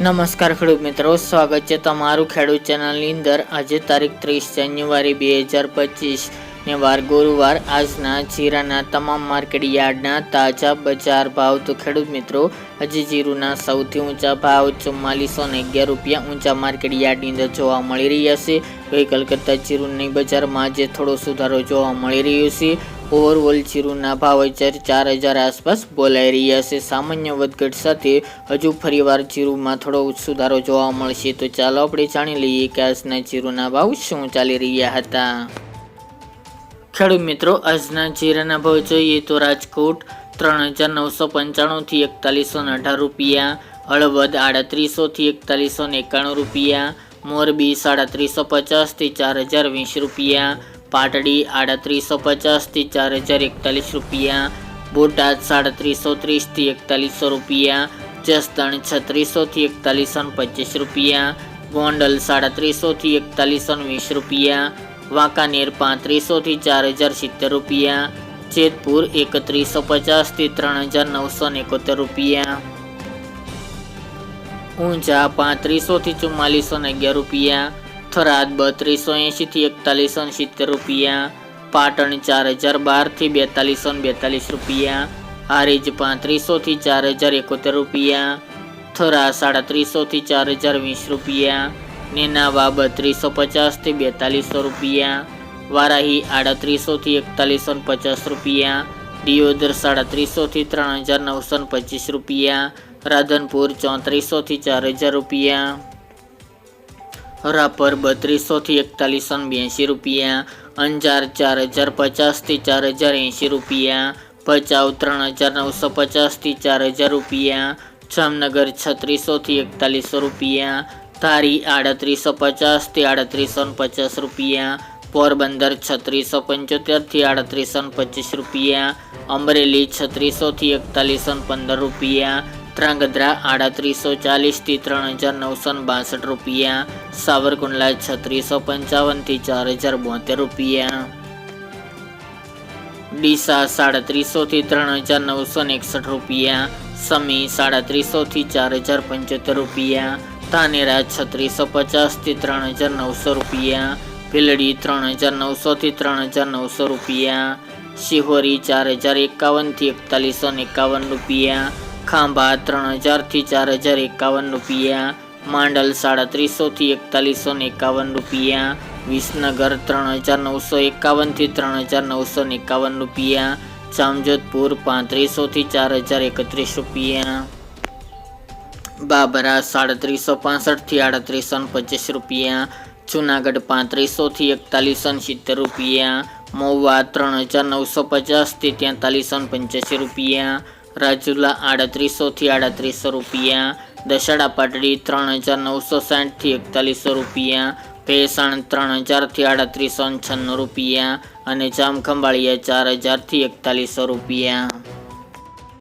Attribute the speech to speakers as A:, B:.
A: નમસ્કાર ખેડૂત મિત્રો, સ્વાગત છે તમારું ખેડૂત ચેનલની અંદર. આજે તારીખ ત્રીસ જાન્યુઆરી બે હજાર પચીસ ને વાર ગુરુવાર. આજના જીરાના તમામ માર્કેટ યાર્ડના તાજા બજાર ભાવ. તો ખેડૂત મિત્રો, આજે જીરુના સૌથી ઊંચા ભાવ ચુમ્માલીસો ને અગિયાર રૂપિયા ઊંચા માર્કેટ યાર્ડની અંદર જોવા મળી રહ્યા છે. ગઈકાલ કરતાં જીરુની બજારમાં આજે થોડો સુધારો જોવા મળી રહ્યો છે. ઓવરઓલ જીરુના ભાવ અત્યારે ચાર હજાર આસપાસ બોલાઈ રહ્યા છે. સામાન્ય વધઘટ સાથે હજુ ફરીવાર જીરુમાં થોડો સુધારો જોવા મળશે. તો ચાલો આપણે જાણી લઈએ કે આજના જીરુના ભાવ શું ચાલી રહ્યા હતા. ખેડૂત મિત્રો, આજના જીરાના ભાવ જોઈએ તો રાજકોટ ત્રણ હજાર નવસો પંચાણુંથી એકતાલીસો અઢાર રૂપિયા, હળવદ આડત્રીસોથી એકતાલીસો ને એકાણું રૂપિયા, મોરબી સાડત્રીસો પચાસથી ચાર હજાર વીસ રૂપિયા પાટડી આડત્રીસો પચાસથી ચાર હજાર એકતાલીસ રૂપિયા. બોટાદ સાડત્રીસો ત્રીસથી એકતાલીસો રૂપિયા. જસદણ છત્રીસોથી એકતાલીસો પચીસ રૂપિયા. ગોંડલ સાડત્રીસોથી એકતાલીસો વીસ રૂપિયા. વાંકાનેર પાંત્રીસોથી ચાર હજાર સિત્તેર રૂપિયા. જેતપુર એકત્રીસો પચાસથી ત્રણ હજાર નવસો એકોતેર રૂપિયા. ઊંઝા પાંત્રીસોથી ચુમ્માલીસો અગિયાર રૂપિયા. થરાદ બત્રીસો એંશીથી એકતાલીસો સિત્તેર રૂપિયા. પાટણ ચાર હજાર બારથી બેતાલીસો બેતાલીસ રૂપિયા. હારીજ પાંત્રીસોથી ચાર હજાર એકોતેર રૂપિયા. થરા સાડત્રીસોથી ચાર હજાર વીસ રૂપિયા. નેનાવા બત્રીસો પચાસથી બેતાલીસો રૂપિયા. વારાહી આડત્રીસોથી એકતાલીસો પચાસ રૂપિયા. દિયોદર સાડત્રીસોથી ત્રણ હજાર નવસો પચીસ રૂપિયા. રાધનપુર ચોત્રીસોથી ચાર હજાર રૂપિયા. રાપર બત્રીસોથી એકતાલીસો બ્યાસી રૂપિયા, અંજાર ચાર હજાર પચાસથી ચાર હજાર એંશી રૂપિયા, ભચાઉ ત્રણ હજાર નવસો પચાસથી ચાર હજાર રૂપિયા, જામનગર છત્રીસોથી એકતાલીસો રૂપિયા, ધારી આડત્રીસો પચાસથી આડત્રીસો પચાસ રૂપિયા, પોરબંદર છત્રીસો પંચોતેરથી આડત્રીસો પચીસ રૂપિયા, અમરેલી છત્રીસોથી એકતાલીસો પંદર રૂપિયા ધ્રાંગધ્રા આડત્રીસો ચાલીસથી ત્રણ હજાર નવસો બાસઠ રૂપિયા, સાવરકુંડલા છત્રીસો પંચાવનથી ચાર હજાર બોતેર રૂપિયા. ડીસા સાડત્રીસોથી ત્રણ હજાર નવસો એકસઠ રૂપિયા, સમી સાડત્રીસોથી ચાર હજાર પંચોતેર રૂપિયા તાનેરા છત્રીસો પચાસથી ત્રણ હજાર નવસો રૂપિયા, ભીલડી ત્રણ હજાર નવસોથી ત્રણ હજાર નવસો રૂપિયા, શિહોરી ચાર હજાર એકાવનથી એકતાલીસો એકાવન રૂપિયા ખાંભા ત્રણ હજારથી ચાર હજાર એકાવન રૂપિયા, માંડલ સાડત્રીસોથી એકતાલીસો ને એકાવન રૂપિયા, વિસનગર ત્રણ હજાર નવસો એકાવનથી ત્રણ હજાર નવસો ને એકાવન રૂપિયા, જામજોધપુર પાંત્રીસોથી ચાર હજાર એકત્રીસ રૂપિયા. બાબરા સાડત્રીસો પાસઠથી આડત્રીસો પચીસ રૂપિયા, જુનાગઢ પાંત્રીસોથી એકતાલીસો સિત્તેર રૂપિયા, મહુવા ત્રણ હજાર નવસો પચાસથી તેતાલીસો પંચ્યાસી રૂપિયા રાજુલા આડત્રીસોથી આડત્રીસો રૂપિયા, દશાડા પાટડી ત્રણ હજાર નવસો સાઠથી એકતાલીસો રૂપિયા, ભેસાણ ત્રણ હજારથી આડત્રીસો છન્નું રૂપિયા અને જામખંભાળિયા ચાર હજારથી એકતાલીસો રૂપિયા.